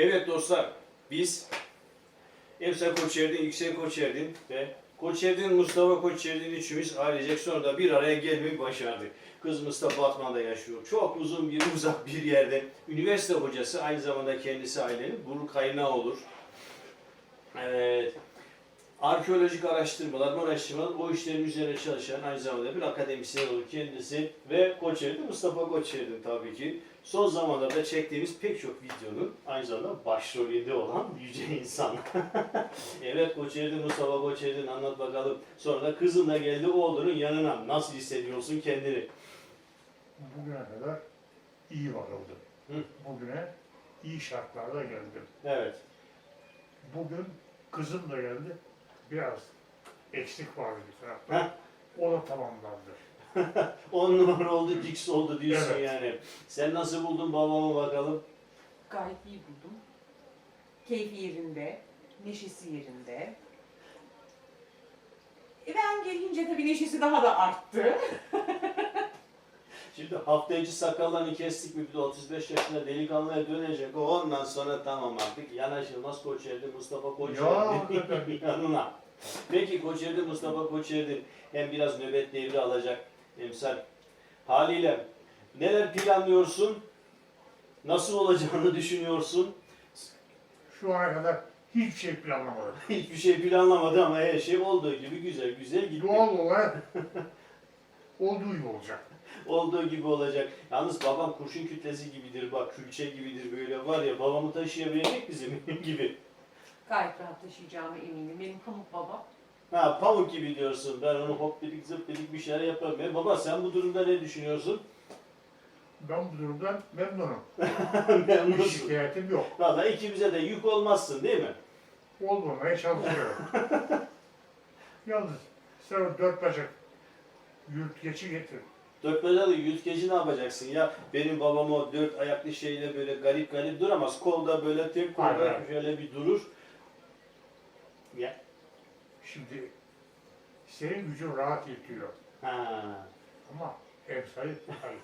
Evet dostlar, biz Emsal Koçerdin, Yüksel Koçerdin ve Koçerdin Mustafa Koçerdin üçümüz ailecek sonra da bir araya gelmeyi başardık. Kızımız da Batman'da yaşıyor. Çok uzun bir uzak bir yerde. Üniversite hocası aynı zamanda kendisi ailenin gurur kaynağı olur. Evet. Arkeolojik araştırmalar, araştırmalar, o işlerin üzerine çalışan aynı zamanda bir akademisyen olur kendisi ve Koçerdin, Mustafa Koçerdin tabii ki. Son zamanlarda çektiğimiz pek çok videonun aynı zamanda başrolünde olan yüce insan. evet Koçerdin, Mustafa Koçerdin anlat bakalım. Sonra da kızın da geldi oğlunun yanına. Nasıl hissediyorsun kendini? Bugüne kadar iyi bakıldı. Hı. Bugüne iyi şartlarda geldim. Evet. Bugün kızım da geldi. Biraz eksik vardı bir Heh. tarafta. O da tamamlandı. 10 numara oldu, Dix oldu diyorsun Evet. yani. Sen nasıl buldun babamı bakalım? Gayet iyi buldum. Keyfi yerinde, neşesi yerinde. E ben gelince tabii neşesi daha da arttı. Şimdi hafta içi sakallarını kestik mi bir de 35 yaşında delikanlıya dönecek. O ondan sonra tamam artık yanaşılmaz Koçerdi Mustafa Ya, Koçerdi hakikaten. yanına. Peki Koçerdi Mustafa Koçerdi hem biraz nöbet devri alacak emsal. Haliyle neler planlıyorsun? Nasıl olacağını düşünüyorsun? Şu ana kadar hiçbir şey planlamadım. Hiçbir şey planlamadı ama her şey olduğu gibi güzel güzel gitti. Doğal olarak olduğu gibi olacak. Olduğu gibi olacak. Yalnız babam kurşun kütlesi gibidir bak külçe gibidir böyle var ya babamı taşıyabilecek bizim gibi. Gayet rahat taşıyacağıma eminim. Benim pamuk baba. Ha pamuk gibi diyorsun ben onu hop dedik zıp dedik bir şeyler yaparım. E, baba sen bu durumda ne düşünüyorsun? Ben bu durumdan memnunum. Bir Memnunsun. şikayetim yok. Valla ikimize de yük olmazsın değil mi? Olmamaya çalışıyorum. Yalnız sen o dört bacak yürütgeci getir. Dört bedalı yüzgeci ne yapacaksın ya? Benim babam o dört ayaklı şeyle böyle garip garip duramaz. Kolda böyle tek kolda Aynen. şöyle bir durur. Ya. Şimdi senin gücün rahat yetiyor. Ha. Ama hayır.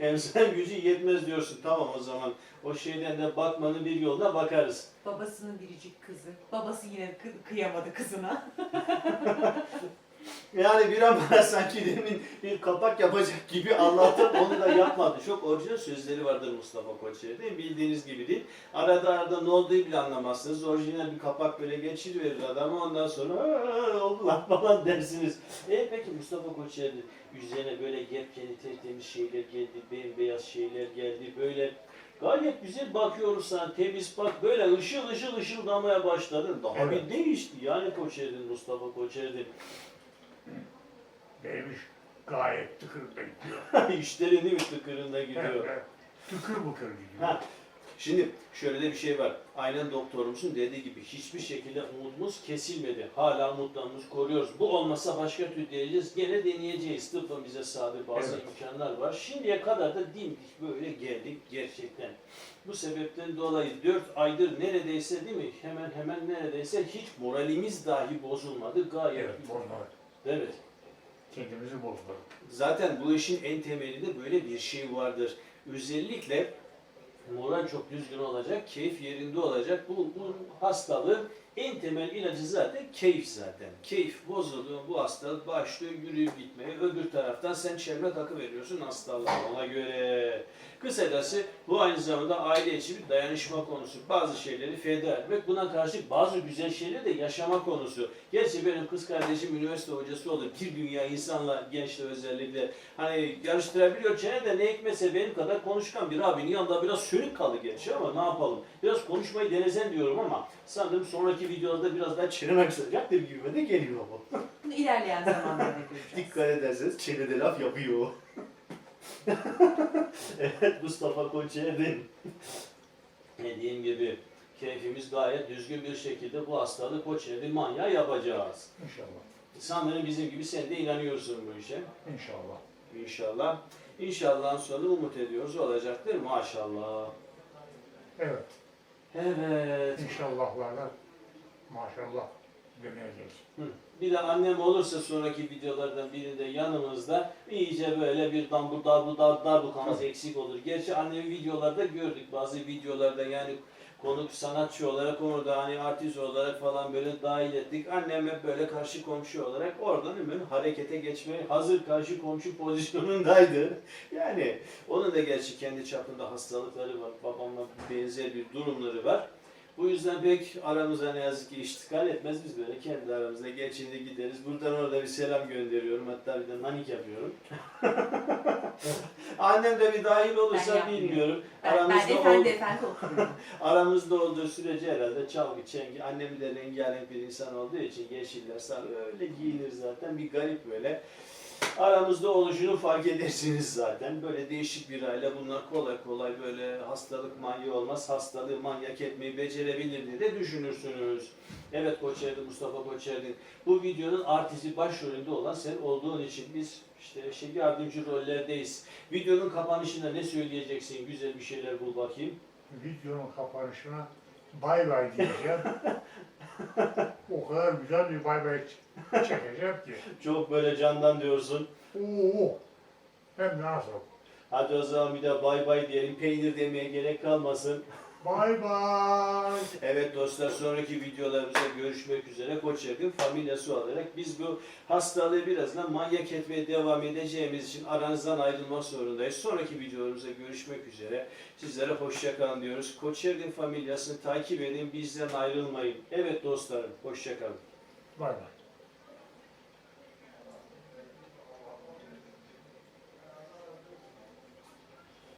Emsal gücü yetmez diyorsun. Tamam o zaman. O şeyden de bakmanın bir yoluna bakarız. Babasının biricik kızı. Babası yine kı- kıyamadı kızına. Yani bir an bana sanki demin bir kapak yapacak gibi Allah'tan onu da yapmadı. Çok orijinal sözleri vardır Mustafa Koçer'de. Bildiğiniz gibi değil. Arada arada ne olduğu bile anlamazsınız. Orijinal bir kapak böyle geçiriverir adamı ondan sonra "Aa, oldu lan falan dersiniz. E peki Mustafa Koçer'de üzerine böyle yepyeni tertemiz şeyler geldi, bembeyaz şeyler geldi. Böyle gayet güzel bakıyoruz sana temiz bak böyle ışıl ışıl ışıldamaya başladın. Daha Evet. bir değişti yani Koçer'in Mustafa Koçer'in. Benim iş gayet tıkırında gidiyor. İşlerin değil mi tıkırında gidiyor. Tıkır bıkır gidiyor. Ha, Şimdi şöyle de bir şey var. Aynen doktorumuzun dediği gibi hiçbir şekilde umudumuz kesilmedi. Hala umutlarımızı koruyoruz. Bu olmasa başka türlü diyeceğiz. Gene deneyeceğiz. Tıbbın bize sağladığı bazı Evet. imkanlar var. Şimdiye kadar da dimdik böyle geldik gerçekten. Bu sebepten dolayı 4 aydır neredeyse değil mi? Hemen hemen neredeyse hiç moralimiz dahi bozulmadı. Gayet Evet, bozmadık. Evet. Kendimizi bozmadık. Zaten bu işin en temelinde böyle bir şey vardır. Özellikle moral çok düzgün olacak, keyif yerinde olacak. Bu, bu hastalığın en temel ilacı zaten keyif zaten. Keyif bozuluyor, bu hastalık başlıyor yürüyüp gitmeye. Öbür taraftan sen çevre takı veriyorsun hastalığa ona göre. Kısacası bu aynı zamanda aile içi bir dayanışma konusu. Bazı şeyleri feda etmek, buna karşı bazı güzel şeyleri de yaşama konusu. Gerçi benim kız kardeşim üniversite hocası olur. Bir dünya insanla, gençle özellikle. Hani yarıştırabiliyor çene de ne ekmese benim kadar konuşkan bir abinin yanında biraz sönük kaldı gerçi ama ne yapalım. Biraz konuşmayı denesen diyorum ama sanırım sonraki videolarda biraz daha çeneme kısacaktır gibi de geliyor bu. İlerleyen zamanlarda göreceğiz. Dikkat ederseniz çenede laf yapıyor. evet Mustafa Koçer'in dediğim gibi keyfimiz gayet düzgün bir şekilde bu hastalığı Koçer'in manyağı yapacağız. İnşallah. Sanırım bizim gibi sen de inanıyorsun bu işe. İnşallah. İnşallah. İnşallahın sonu umut ediyoruz olacaktır maşallah. Evet. Evet. İnşallahlarla maşallah Hı. Bir de annem olursa sonraki videolardan birinde yanımızda iyice böyle bir dambu darbu dar darbukamız Tabii. eksik olur. Gerçi annemi videolarda gördük bazı videolarda yani Konuk sanatçı olarak onu da hani artist olarak falan böyle dahil ettik. Annem hep böyle karşı komşu olarak oradan hemen harekete geçmeye hazır karşı komşu pozisyonundaydı. Yani onun da gerçi kendi çapında hastalıkları var. Babamla benzer bir durumları var. Bu yüzden pek aramıza ne yazık ki iştikal etmez. Biz böyle kendi aramızda geçinde gideriz. Buradan orada bir selam gönderiyorum. Hatta bir de nanik yapıyorum. Annem de bir dahil olursa bilmiyorum. Ben, ben Aramızda efendi efendi. Aramızda olduğu sürece herhalde çalgı, çengi, annem de rengarenk bir insan olduğu için yeşiller, sarı öyle giyinir zaten. Bir garip böyle. Aramızda oluşunu fark edersiniz zaten. Böyle değişik bir aile. Bunlar kolay kolay böyle hastalık manyağı olmaz. Hastalığı manyak etmeyi becerebilir diye de düşünürsünüz. Evet Koçerdi, Mustafa Koçerdi. Bu videonun artisti başrolünde olan sen olduğun için biz işte şey yardımcı rollerdeyiz. Videonun kapanışında ne söyleyeceksin? Güzel bir şeyler bul bakayım. Videonun kapanışına bay bay diyeceğim. o kadar güzel bir bay bay çekeceğim ki. Çok böyle candan diyorsun. Oo. Hem nasıl? Hadi o zaman bir de bay bay diyelim. Peynir demeye gerek kalmasın. Bay bay. Evet dostlar sonraki videolarımızda görüşmek üzere. Koçergin familyası olarak biz bu hastalığı birazdan manyak etmeye devam edeceğimiz için aranızdan ayrılmak zorundayız. Sonraki videolarımızda görüşmek üzere. Sizlere hoşça kalın diyoruz. Koçergin familyasını takip edin. Bizden ayrılmayın. Evet dostlarım hoşça kalın. Bay bay.